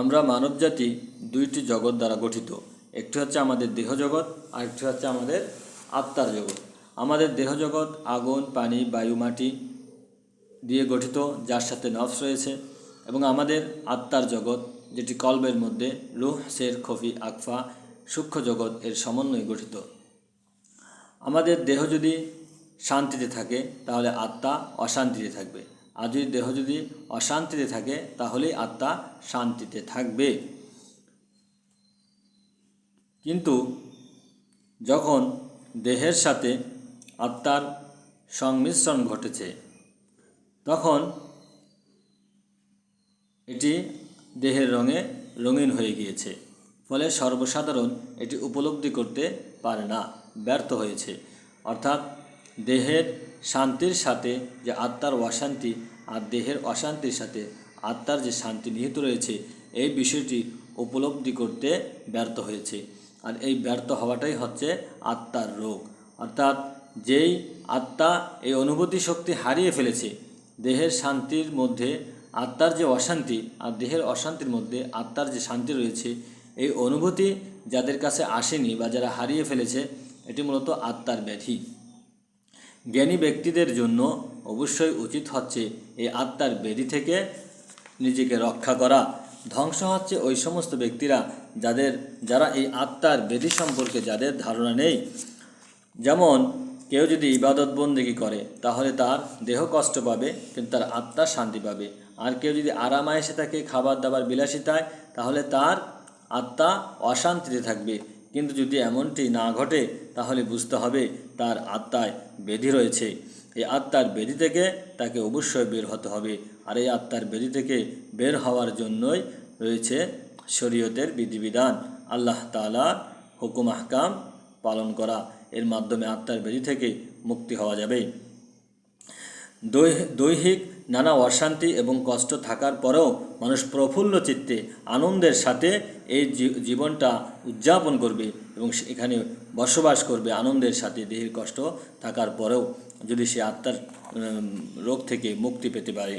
আমরা মানবজাতি দুইটি জগৎ দ্বারা গঠিত। একটি হচ্ছে আমাদের দেহ জগৎ আর একটি হচ্ছে আমাদের আত্মার জগৎ। আমাদের দেহ জগৎ আগুন, পানি, বায়ু, মাটি দিয়ে গঠিত, যার সাথে নফস রয়েছে এবং আমাদের আত্মার জগৎ, যেটি কল্বের মধ্যে রুহ শের খফি, আকফা, সূক্ষ্ম জগৎ এর সমন্বয়ে গঠিত। আমাদের দেহ যদি শান্তিতে থাকে, তাহলে আত্মা অশান্তিতে থাকবে। আর যদি দেহ যদি অশান্তিতে থাকে, তাহলেই আত্মা শান্তিতে থাকবে। কিন্তু যখন দেহের সাথে আত্মার সংমিশ্রণ ঘটেছে, তখন এটি দেহের রঙে রঙিন হয়ে গিয়েছে, ফলে সর্বসাধারণ এটি উপলব্ধি করতে পারে না, ব্যর্থ হয়েছে। অর্থাৎ দেহের শান্তির সাথে যে আত্মার অশান্তি আর দেহের অশান্তির সাথে আত্মার যে শান্তি নিহিত রয়েছে, এই বিষয়টি উপলব্ধি করতে ব্যর্থ হয়েছে। আর এই ব্যর্থ হওয়াটাই হচ্ছে আত্মার রোগ। অর্থাৎ যেই আত্মা এই অনুভূতি শক্তি হারিয়ে ফেলেছে, দেহের শান্তির মধ্যে আত্মার যে অশান্তি আর দেহের অশান্তির মধ্যে আত্মার যে শান্তি রয়েছে, এই অনুভূতি যাদের কাছে আসেনি বা যারা হারিয়ে ফেলেছে, এটি মূলত আত্মার ব্যাধি। জ্ঞানী ব্যক্তিদের জন্য অবশ্যই উচিত হচ্ছে এই আত্মার ব্যাধি থেকে নিজেকে রক্ষা করা। ধ্বংস হচ্ছে ওই সমস্ত ব্যক্তিরা যাদের, যারা এই আত্মার ব্যাধি সম্পর্কে যাদের ধারণা নেই। যেমন, কেউ যদি ইবাদত বন্দেগি করে, তাহলে তার দেহ কষ্ট পাবে, কিন্তু তার আত্মা শান্তি পাবে। আর কেউ যদি আরামায়েসে থাকে, খাবার দাবার বিলাসিতায়, তাহলে তার আত্মা অশান্তিতে থাকবে। কিন্তু যদি এমনটি না ঘটে, তাহলে বুঝতে হবে তার আত্মায় বেধি রয়েছে। এই আত্মার বেধি থেকে তাকে অবশ্যই বের হতে হবে। আর এই আত্মার বেধি থেকে বের হওয়ার জন্যই রয়েছে শরীয়তের বিধিবিধান। আল্লাহ তালার হুকুম আহকাম পালন করা। এর মাধ্যমে আত্মার বেদি থেকে মুক্তি হওয়া যাবে। দৈহিক নানা অশান্তি এবং কষ্ট থাকার পরেও মানুষ প্রফুল্ল চিত্তে আনন্দের সাথে এই জীবনটা উদযাপন করবে এবং এখানে বসবাস করবে আনন্দের সাথে, দেহের কষ্ট থাকার পরেও যদি সে আত্মার রোগ থেকে মুক্তি পেতে পারে।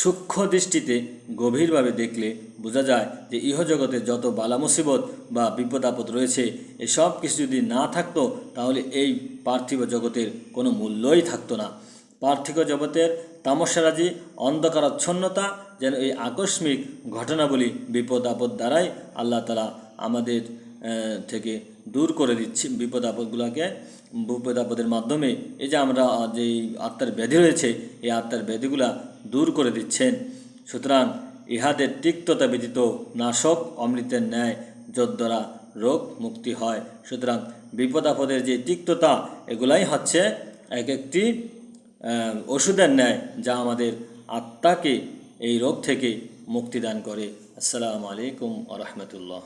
সূক্ষ্ম দৃষ্টিতে গভীরভাবে দেখলে বোঝা যায় যে ইহজগতে যত বালা মুসিবত বা বিপদ আপদ রয়েছে, এসব কিছু যদি না থাকতো, তাহলে এই পার্থিব জগতের কোনো মূল্যই থাকতো না। পার্থিব জগতের তামস্যারাজি অন্ধকারাচ্ছন্নতা যেন এই আকস্মিক ঘটনাবলী বিপদ আপদ দ্বারাই আল্লাহ তালা আমাদের থেকে দূর করে দিচ্ছি বিপদ আপদগুলোকে। বিপদ আপদের মাধ্যমে এই যে আমরা যে আত্মার ব্যাধি রয়েছে, এই আত্মার ব্যাধিগুলা দূর করে দিচ্ছেন। সুতরাং ইহাদের তিক্ততা ব্যতীত নাশক, অমৃতের ন্যায় যদ্বারা রোগ মুক্তি হয়। সুতরাং বিপদ আপদের যে তিক্ততা, এগুলাই হচ্ছে এক একটি ওষুধের ন্যায় যা আমাদের আত্মাকে এই রোগ থেকে মুক্তিদান করে। আসসালামু আলাইকুম আ রহমতুল্লাহ।